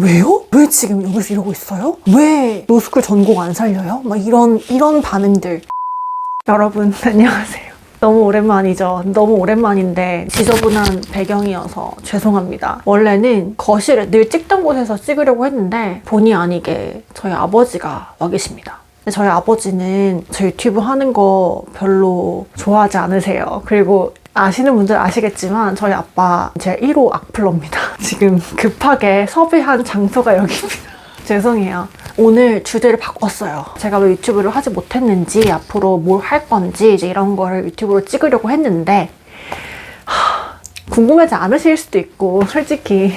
왜요? 왜 지금 여기서 이러고 있어요? 왜 로스쿨 전공 안 살려요? 막 이런 이런 반응들. 여러분 안녕하세요. 너무 오랜만이죠. 너무 오랜만인데 지저분한 배경이어서 죄송합니다. 원래는 거실에 늘 찍던 곳에서 찍으려고 했는데 본의 아니게 저희 아버지가 와 계십니다. 저희 아버지는 저 유튜브 하는 거 별로 좋아하지 않으세요. 그리고 아시는 분들 아시겠지만 저희 아빠 제 1호 악플러입니다. 지금 급하게 섭외한 장소가 여기입니다. 죄송해요. 오늘 주제를 바꿨어요. 제가 왜 유튜브를 하지 못했는지, 앞으로 뭘 할 건지, 이제 이런 거를 유튜브로 찍으려고 했는데, 하, 궁금하지 않으실 수도 있고, 솔직히.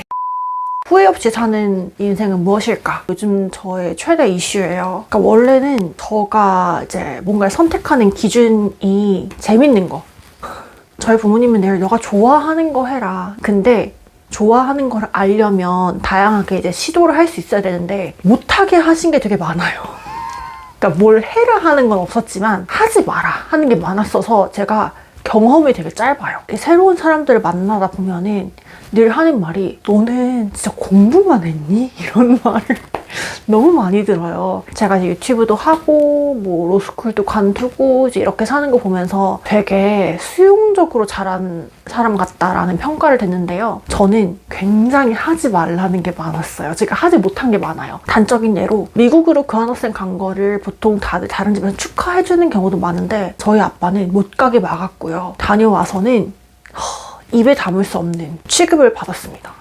후회 없이 사는 인생은 무엇일까? 요즘 저의 최대 이슈예요. 그러니까 원래는 저가 이제 뭔가를 선택하는 기준이 재밌는 거. 저희 부모님은 내가 너가 좋아하는 거 해라. 근데 좋아하는 걸 알려면 다양하게 이제 시도를 할 수 있어야 되는데 못하게 하신 게 되게 많아요. 그러니까 뭘 해라 하는 건 없었지만 하지 마라 하는 게 많았어서 제가 경험이 되게 짧아요. 새로운 사람들을 만나다 보면은 늘 하는 말이 너는 진짜 공부만 했니? 이런 말을 너무 많이 들어요. 제가 이제 유튜브도 하고 뭐 로스쿨도 관두고 이제 이렇게 사는 거 보면서 되게 수용적으로 자란 사람 같다라는 평가를 듣는데요. 저는 굉장히 하지 말라는 게 많았어요. 제가 하지 못한 게 많아요. 단적인 예로 미국으로 교환학생 간 거를 보통 다들 다른 집에서 축하해주는 경우도 많은데 저희 아빠는 못 가게 막았고요. 다녀와서는 허, 입에 담을 수 없는 취급을 받았습니다.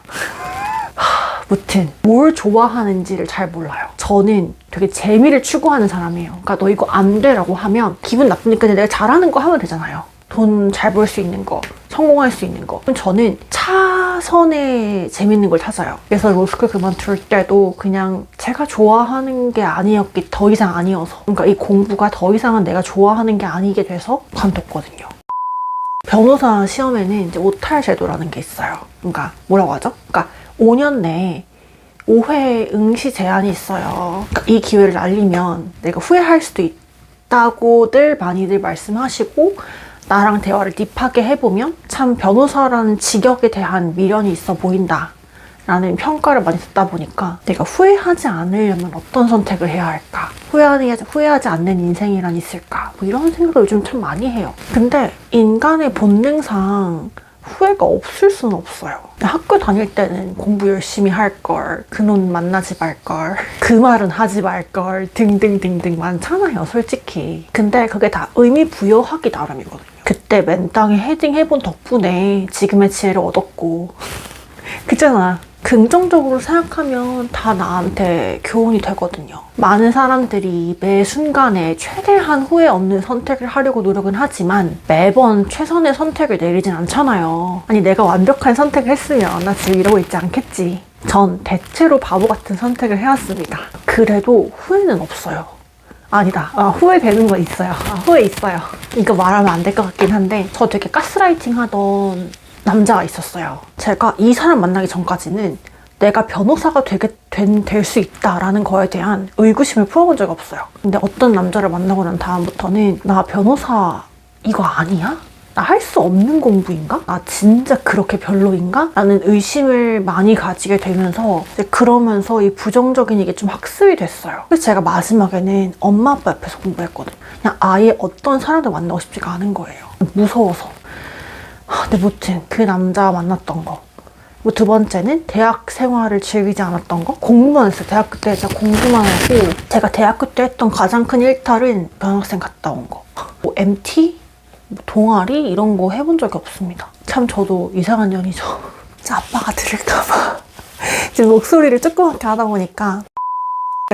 하, 무튼 뭘 좋아하는지를 잘 몰라요. 저는 되게 재미를 추구하는 사람이에요. 그러니까 너 이거 안 돼라고 하면 기분 나쁘니까 내가 잘하는 거 하면 되잖아요. 돈 잘 벌 수 있는 거, 성공할 수 있는 거. 저는 차선에 재밌는 걸 찾아요. 그래서 로스쿨 그만둘 때도 그냥 제가 좋아하는 게 아니었기, 더 이상 아니어서. 그러니까 이 공부가 더 이상은 내가 좋아하는 게 아니게 돼서 관뒀거든요. 변호사 시험에는 이제 오탈 제도라는 게 있어요. 그러니까 뭐라고 하죠? 그러니까 5년 내에 5회 응시 제한이 있어요. 그러니까 이 기회를 날리면 내가 후회할 수도 있다고들 많이들 말씀하시고 나랑 대화를 딥하게 해보면 참 변호사라는 직역에 대한 미련이 있어 보인다. 라는 평가를 많이 듣다 보니까 내가 후회하지 않으려면 어떤 선택을 해야 할까? 후회하지, 후회하지 않는 인생이란 있을까? 뭐 이런 생각을 요즘 참 많이 해요. 근데 인간의 본능상 후회가 없을 수는 없어요. 학교 다닐 때는 공부 열심히 할 걸, 그놈 만나지 말 걸, 그 말은 하지 말 걸, 등등등등 많잖아요, 솔직히. 근데 그게 다 의미 부여하기 나름이거든요. 그때 맨땅에 헤딩 해본 덕분에 지금의 지혜를 얻었고, 그잖아. 긍정적으로 생각하면 다 나한테 교훈이 되거든요. 많은 사람들이 매 순간에 최대한 후회 없는 선택을 하려고 노력은 하지만 매번 최선의 선택을 내리진 않잖아요. 아니, 내가 완벽한 선택을 했으면 나 지금 이러고 있지 않겠지. 전 대체로 바보 같은 선택을 해왔습니다. 그래도 후회는 없어요. 아니다. 아, 후회되는 건 있어요. 아, 후회 있어요. 이거 말하면 안 될 것 같긴 한데 저 되게 가스라이팅 하던 남자가 있었어요. 제가 이 사람 만나기 전까지는 내가 변호사가 되게 될 수 있다라는 거에 대한 의구심을 풀어본 적이 없어요. 근데 어떤 남자를 만나고 난 다음부터는 나 변호사 이거 아니야? 나 할 수 없는 공부인가? 나 진짜 그렇게 별로인가? 라는 의심을 많이 가지게 되면서 그러면서 이 부정적인 이게 좀 학습이 됐어요. 그래서 제가 마지막에는 엄마 아빠 옆에서 공부했거든요. 그냥 아예 어떤 사람도 만나고 싶지가 않은 거예요. 무서워서. 하, 근데 무튼 그 남자 만났던 거. 그리고 두 번째는 대학 생활을 즐기지 않았던 거. 공부만 했어요. 대학교 때 제가 공부만 하고 제가 대학교 때 했던 가장 큰 일탈은 변학생 갔다 온 거. 뭐 MT? 뭐 동아리? 이런 거 해본 적이 없습니다. 참 저도 이상한 년이죠. 아빠가 들을까봐. 지금 목소리를 조그맣게 하다 보니까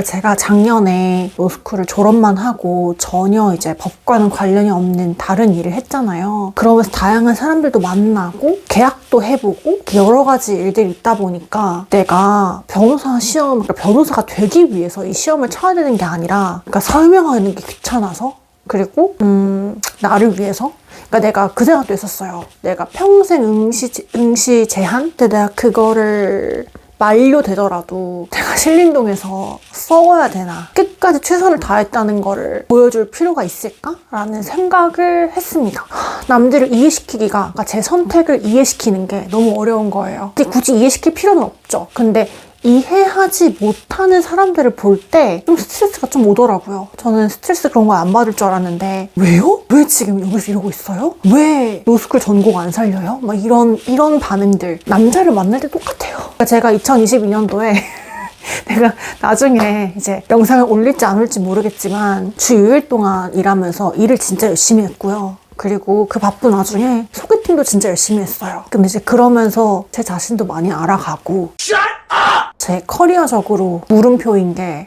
제가 작년에 로스쿨을 졸업만 하고 전혀 이제 법과는 관련이 없는 다른 일을 했잖아요. 그러면서 다양한 사람들도 만나고 계약도 해보고 여러 가지 일들이 있다 보니까 내가 변호사 시험, 그러니까 변호사가 되기 위해서 이 시험을 쳐야 되는 게 아니라 그러니까 설명하는 게 귀찮아서 그리고 음, 나를 위해서 그러니까 내가 그 생각도 했었어요. 내가 평생 응시 응시 제한? 근데 내가 그거를 만료되더라도 내가 신림동에서 썩어야 되나 끝까지 최선을 다했다는 거를 보여줄 필요가 있을까? 라는 생각을 했습니다. 남들을 이해시키기가 그러니까 제 선택을 이해시키는 게 너무 어려운 거예요. 굳이 이해시킬 필요는 없죠. 근데 이해하지 못하는 사람들을 볼 때 좀 스트레스가 좀 오더라고요. 저는 스트레스 그런 거 안 받을 줄 알았는데 왜요? 왜 지금 여기서 이러고 있어요? 왜 로스쿨 전공 안 살려요? 막 이런 이런 반응들 남자를 만날 때 똑같아요. 그러니까 제가 2022년도에 내가 나중에 이제 영상을 올릴지 안 올릴지 모르겠지만 주 6일 동안 일하면서 일을 진짜 열심히 했고요. 그리고 그 바쁜 와중에 소개팅도 진짜 열심히 했어요. 근데 이제 그러면서 제 자신도 많이 알아가고 제 커리어적으로 물음표인 게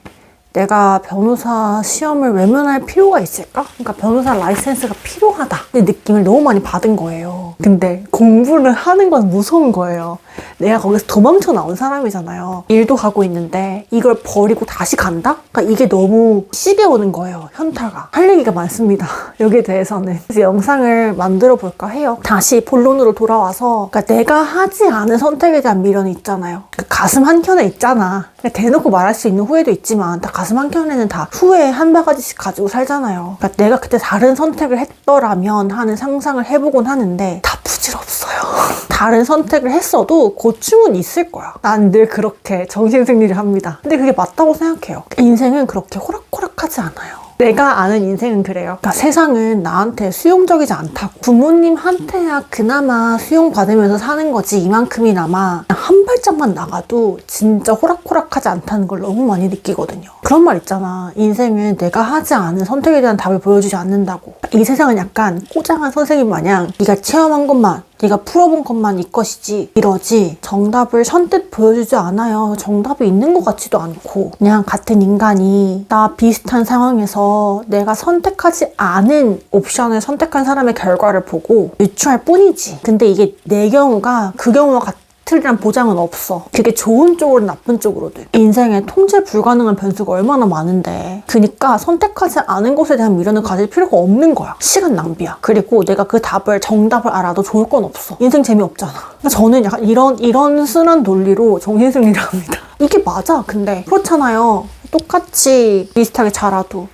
내가 변호사 시험을 외면할 필요가 있을까? 그러니까 변호사 라이센스가 필요하다. 이 느낌을 너무 많이 받은 거예요. 근데 공부를 하는 건 무서운 거예요. 내가 거기서 도망쳐 나온 사람이잖아요. 일도 하고 있는데 이걸 버리고 다시 간다? 그러니까 이게 너무 시게 오는 거예요. 현타가. 할 얘기가 많습니다. 여기에 대해서는. 그래서 영상을 만들어 볼까 해요. 다시 본론으로 돌아와서 그러니까 내가 하지 않은 선택에 대한 미련이 있잖아요. 그 가슴 한켠에 있잖아. 대놓고 말할 수 있는 후회도 있지만 다 가슴 한켠에는 다 후회 한 바가지씩 가지고 살잖아요. 그러니까 내가 그때 다른 선택을 했더라면 하는 상상을 해보곤 하는데 다 부질없어요. 다른 선택을 했어도 고충은 있을 거야. 난 늘 그렇게 정신 승리를 합니다. 근데 그게 맞다고 생각해요. 인생은 그렇게 호락호락하지 않아요. 내가 아는 인생은 그래요. 그러니까 세상은 나한테 수용적이지 않다고. 부모님한테야 그나마 수용받으면서 사는 거지 이만큼이나마 한 발짝만 나가도 진짜 호락호락하지 않다는 걸 너무 많이 느끼거든요. 그런 말 있잖아. 인생은 내가 하지 않은 선택에 대한 답을 보여주지 않는다고. 이 세상은 약간 꼬장한 선생님 마냥 네가 체험한 것만 네가 풀어본 것만 이 것이지 이러지. 정답을 선뜻 보여주지 않아요. 정답이 있는 것 같지도 않고. 그냥 같은 인간이 나 비슷한 상황에서 내가 선택하지 않은 옵션을 선택한 사람의 결과를 보고 유추할 뿐이지. 근데 이게 내 경우가 그 경우와 같 틀이란 보장은 없어. 그게 좋은 쪽으로 나쁜 쪽으로도. 인생에 통제 불가능한 변수가 얼마나 많은데. 그니까 선택하지 않은 것에 대한 미련을 가질 필요가 없는 거야. 시간 낭비야. 그리고 내가 그 답을, 정답을 알아도 좋을 건 없어. 인생 재미없잖아. 그러니까 저는 약간 이런, 이런 순한 논리로 정신승리를 합니다. 이게 맞아. 근데 그렇잖아요. 똑같이 비슷하게 자라도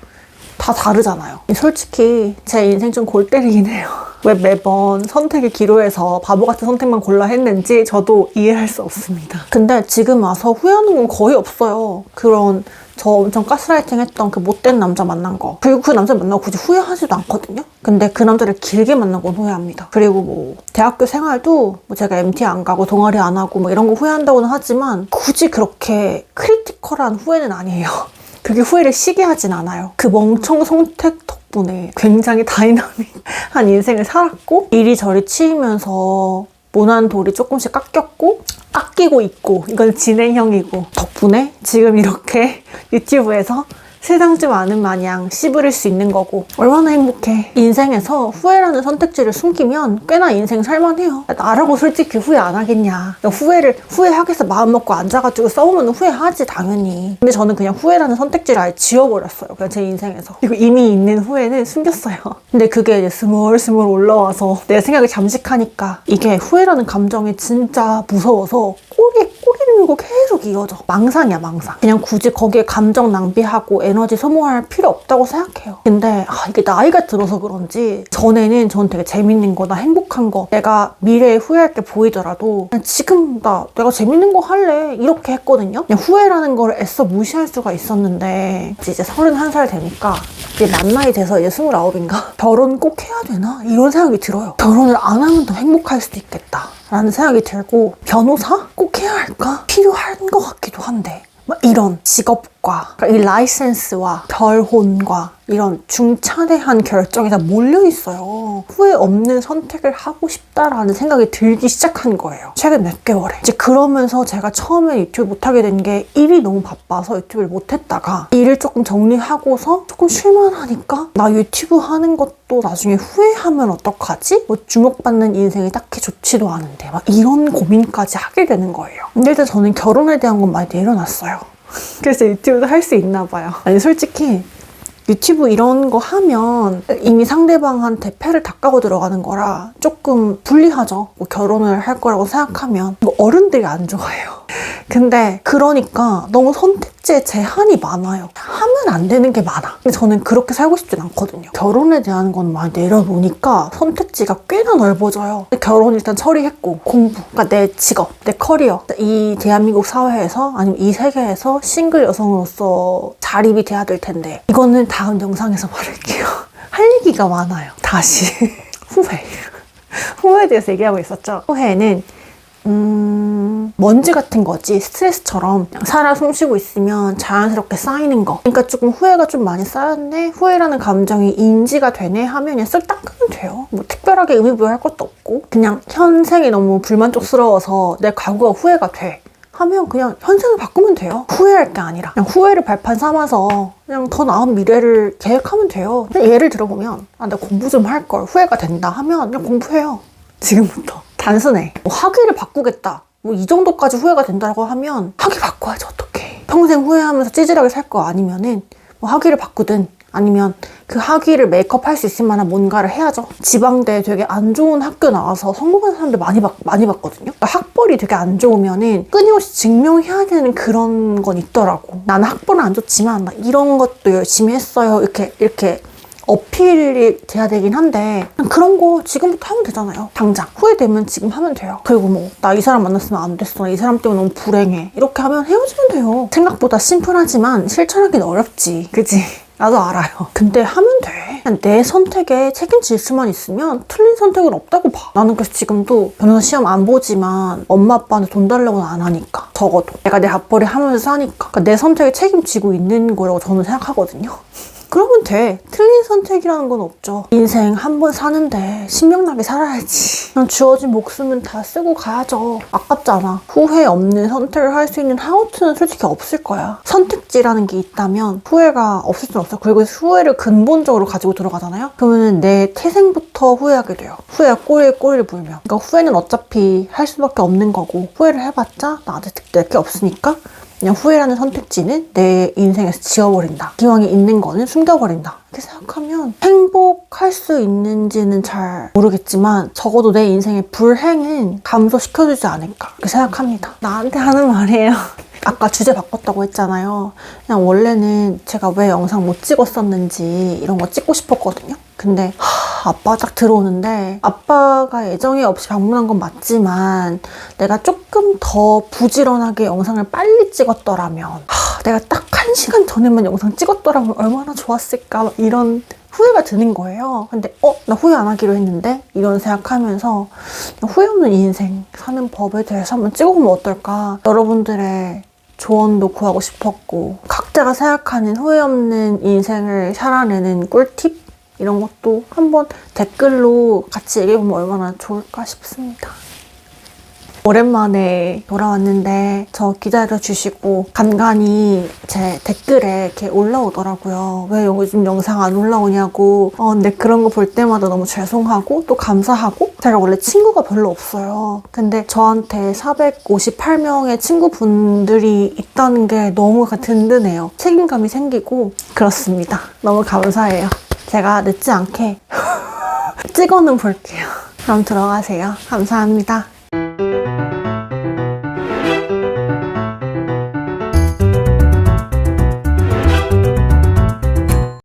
다 다르잖아요. 솔직히 제 인생 좀 골 때리긴 해요. 왜 매번 선택의 기로에서 바보 같은 선택만 골라 했는지 저도 이해할 수 없습니다. 근데 지금 와서 후회하는 건 거의 없어요. 그런 저 엄청 가스라이팅 했던 그 못된 남자 만난 거. 그리고 그 남자 만나고 굳이 후회하지도 않거든요? 근데 그 남자를 길게 만난 건 후회합니다. 그리고 뭐, 대학교 생활도 뭐 제가 MT 안 가고 동아리 안 하고 뭐 이런 거 후회한다고는 하지만 굳이 그렇게 크리티컬한 후회는 아니에요. 그게 후회를 시게 하진 않아요. 그 멍청 선택 덕분에 굉장히 다이나믹한 인생을 살았고 이리저리 치이면서 모난 돌이 조금씩 깎였고 깎이고 있고 이건 진행형이고 덕분에 지금 이렇게 유튜브에서 세상 좀 아는 마냥 씨부릴 수 있는 거고 얼마나 행복해. 인생에서 후회라는 선택지를 숨기면 꽤나 인생 살만해요. 나라고 솔직히 후회 안 하겠냐. 후회를 후회하겠어. 마음 먹고 앉아가지고 싸우면 후회하지 당연히. 근데 저는 그냥 후회라는 선택지를 아예 지워버렸어요. 그냥 제 인생에서. 그리고 이미 있는 후회는 숨겼어요. 근데 그게 이제 스멀스멀 올라와서 내 생각을 잠식하니까 이게 후회라는 감정이 진짜 무서워서 꼬리에 꼬리를 물고 계속 이어져 망상이야 망상 그냥 굳이 거기에 감정 낭비하고 에너지 소모할 필요 없다고 생각해요. 근데 아, 이게 나이가 들어서 그런지 전에는 전 되게 재밌는 거나 행복한 거 내가 미래에 후회할 게 보이더라도 그냥 지금 나 내가 재밌는 거 할래 이렇게 했거든요. 그냥 후회라는 걸 애써 무시할 수가 있었는데 이제 31살 되니까 이제 만 나이 돼서 이제 29인가 결혼 꼭 해야 되나 이런 생각이 들어요. 결혼을 안 하면 더 행복할 수도 있겠다. 라는 생각이 들고 변호사 꼭 해야 할까? 필요한 것 같기도 한데 막 이런 직업 과 이 라이센스와 결혼과 이런 중차대한 결정이 다 몰려 있어요. 후회 없는 선택을 하고 싶다라는 생각이 들기 시작한 거예요. 최근 몇 개월에. 이제 그러면서 제가 처음에 유튜브 못하게 된 게 일이 너무 바빠서 유튜브를 못했다가 일을 조금 정리하고서 조금 쉴만 하니까 나 유튜브 하는 것도 나중에 후회하면 어떡하지? 뭐 주목받는 인생이 딱히 좋지도 않은데 막 이런 고민까지 하게 되는 거예요. 근데 일단 저는 결혼에 대한 건 많이 내려놨어요. 그래서 유튜브도 할 수 있나 봐요. 아니 솔직히 유튜브 이런 거 하면 이미 상대방한테 패를 닦아고 들어가는 거라 조금 불리하죠. 뭐 결혼을 할 거라고 생각하면 뭐 어른들이 안 좋아해요. 근데 그러니까 너무 선택지에 제한이 많아요. 하면 안 되는 게 많아. 근데 저는 그렇게 살고 싶진 않거든요. 결혼에 대한 건 많이 내려놓으니까 선택지가 꽤나 넓어져요. 결혼 일단 처리했고 공부, 그러니까 내 직업, 내 커리어, 이 대한민국 사회에서 아니면 이 세계에서 싱글 여성으로서 자립이 돼야 될 텐데 이거는 다음 영상에서 말할게요. 할 얘기가 많아요. 다시 후회. 후회에 대해서 얘기하고 있었죠. 후회는 음, 먼지 같은 거지. 스트레스처럼 그냥 살아 숨 쉬고 있으면 자연스럽게 쌓이는 거. 그러니까 조금 후회가 좀 많이 쌓였네? 후회라는 감정이 인지가 되네? 하면 닦으면 돼요. 뭐 특별하게 의미 부여할 것도 없고. 그냥 현생이 너무 불만족스러워서 내 과거가 후회가 돼. 하면 그냥 현생을 바꾸면 돼요. 후회할 게 아니라. 그냥 후회를 발판 삼아서 그냥 더 나은 미래를 계획하면 돼요. 예를 들어보면, 아, 나 공부 좀 할 걸. 후회가 된다 하면 그냥 공부해요. 지금부터. 단순해. 뭐 학위를 바꾸겠다. 뭐 이 정도까지 후회가 된다고 하면 학위 바꿔야지 어떡해. 평생 후회하면서 찌질하게 살 거 아니면은 뭐 학위를 바꾸든 아니면 그 학위를 메이크업 할 수 있을 만한 뭔가를 해야죠. 지방대 되게 안 좋은 학교 나와서 성공한 사람들 많이 봤, 많이 봤거든요. 그러니까 학벌이 되게 안 좋으면은 끊임없이 증명해야 되는 그런 건 있더라고. 나는 학벌은 안 좋지만 나 이런 것도 열심히 했어요. 이렇게 이렇게 어필이 돼야 되긴 한데 그런 거 지금부터 하면 되잖아요. 당장. 후회되면 지금 하면 돼요. 그리고 뭐 나 이 사람 만났으면 안 됐어. 이 사람 때문에 너무 불행해. 이렇게 하면 헤어지면 돼요. 생각보다 심플하지만 실천하기는 어렵지. 그지? 나도 알아요. 근데 하면 돼. 내 선택에 책임질 수만 있으면 틀린 선택은 없다고 봐. 나는 그래서 지금도 변호사 시험 안 보지만 엄마 아빠한테 돈 달라고는 안 하니까. 적어도. 내가 내 밥벌이 하면서 사니까. 그러니까 내 선택에 책임지고 있는 거라고 저는 생각하거든요 그러면 돼. 틀린 선택이라는 건 없죠. 인생 한 번 사는데 신명나게 살아야지. 그냥 주어진 목숨은 다 쓰고 가야죠. 아깝잖아. 후회 없는 선택을 할 수 있는 하우트는 솔직히 없을 거야. 선택지라는 게 있다면 후회가 없을 수는 없어. 그리고 후회를 근본적으로 가지고 들어가잖아요. 그러면 내 태생부터 후회하게 돼요. 후회가 꼬리에 꼬리를 물면. 그러니까 후회는 어차피 할 수밖에 없는 거고 후회를 해봤자 나한테 내게 없으니까 그냥 후회라는 선택지는 내 인생에서 지워버린다. 기왕에 있는 거는 숨겨버린다. 이렇게 생각하면 행복할 수 있는지는 잘 모르겠지만 적어도 내 인생의 불행은 감소시켜주지 않을까. 이렇게 생각합니다. 나한테 하는 말이에요. 아까 주제 바꿨다고 했잖아요. 그냥 원래는 제가 왜 영상 못 찍었었는지 이런 거 찍고 싶었거든요. 근데 하, 아빠가 딱 들어오는데 아빠가 애정이 없이 방문한 건 맞지만 내가 조금 더 부지런하게 영상을 빨리 찍었더라면 하, 내가 딱 한 시간 전에만 영상 찍었더라면 얼마나 좋았을까 막 이런 후회가 드는 거예요. 근데 어? 나 후회 안 하기로 했는데? 이런 생각하면서 후회 없는 인생 사는 법에 대해서 한번 찍어보면 어떨까? 여러분들의 조언도 구하고 싶었고 각자가 생각하는 후회 없는 인생을 살아내는 꿀팁? 이런 것도 한번 댓글로 같이 얘기해보면 얼마나 좋을까 싶습니다. 오랜만에 돌아왔는데 저 기다려 주시고 간간히 제 댓글에 이렇게 올라오더라고요. 왜 요즘 영상 안 올라오냐고. 어, 근데 그런 거 볼 때마다 너무 죄송하고 또 감사하고 제가 원래 친구가 별로 없어요. 근데 저한테 458명의 친구분들이 있다는 게 너무 든든해요. 책임감이 생기고 그렇습니다. 너무 감사해요. 제가 늦지 않게 찍어는 볼게요. 그럼 들어가세요. 감사합니다.